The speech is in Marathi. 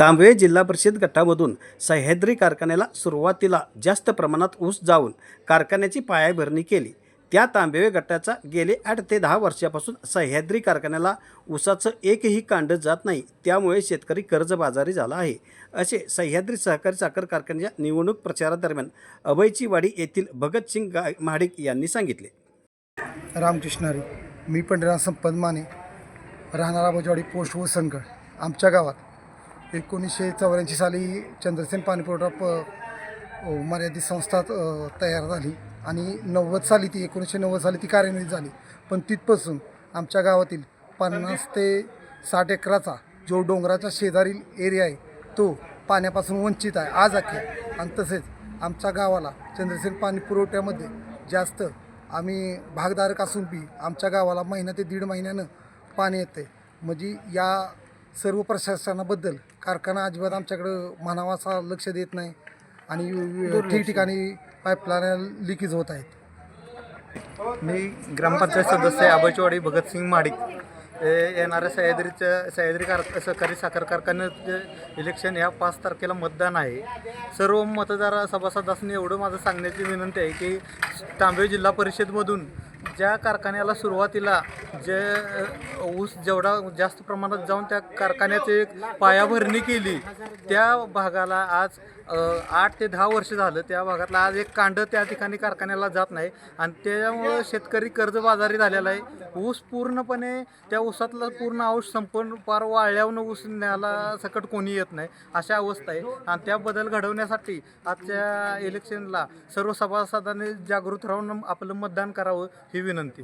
तांबवे जिल्हा परिषद गटामधून सह्याद्री कारखान्याला सुरुवातीला जास्त प्रमाणात ऊस जाऊन कारखान्याची पायाभरणी केली. त्या तांबेवे गटाचा गेले आठ ते दहा वर्षापासून सह्याद्री कारखान्याला ऊसाचं एकही कांड जात नाही त्यामुळे शेतकरी कर्जबाजारी झाला आहे. असे सह्याद्री सहकारी साखर कारखान्याच्या निवडणूक प्रचारादरम्यान अभयचीवाडी येथील भगतसिंग गा महाडिक यांनी सांगितले. रामकृष्णारी मी पंढरीनाथ संपत माने राहणारा बजवाडी पोस्ट व संघ आमच्या गावात. एकोणीसशे चौऱ्याऐंशी साली चंद्रसेन पाणीपुरवठा प मर्यादित संस्था तयार झाली. आणि नव्वद साली ती एकोणीसशे नव्वद साली ती कार्यान्वित झाली. पण तिथपासून आमच्या गावातील पन्नास ते साठ एकराचा जो डोंगराच्या शेजारील एरिया आहे तो पाण्यापासून वंचित आहे. आज अखेर आणि तसेच आमच्या गावाला चंद्रसेन पाणी पुरवठ्यामध्ये जास्त आम्ही भागधारक असून बी आमच्या गावाला महिना ते दीड महिन्यानं पाणी येते म्हणजे या सर्व प्रशासनाबद्दल कारखाना अजिबात आमच्याकडं म्हणावा असा लक्ष देत नाही आणि ठिकठिकाणी पाईपलाईन लिकेज होत आहेत. मी ग्रामपंचायत सदस्य आबाचवाडी भगतसिंग माडिक. येणाऱ्या सह्याद्रीच्या सह्याद्री कार सहकारी साखर कारखान्याचे इलेक्शन ह्या पाच तारखेला मतदान आहे. सर्व मतदार सभासदांनी एवढं माझं सांगण्याची विनंती आहे की तांबे जिल्हा परिषदमधून ज्या कारखान्याला सुरुवातीला जे ऊस जेवढा जास्त प्रमाणात जाऊन त्या कारखान्याची एक पायाभरणी केली त्या भागाला आज आठ ते दहा वर्ष झालं त्या भागातला आज एक कांड त्या ठिकाणी कारखान्याला जात नाही. आणि त्यामुळं शेतकरी कर्जबाजारी झालेला आहे. ऊस पूर्णपणे त्या ऊसातलं पूर्ण औष संपूर्ण पार वाळल्यावर ऊस न्यायला सकट कोणी येत नाही अशा अवस्था आहे. आणि त्या बदल घडवण्यासाठी आजच्या इलेक्शनला सर्व सभासदांनी जागृत राहून आपलं मतदान करावं ही विनंती.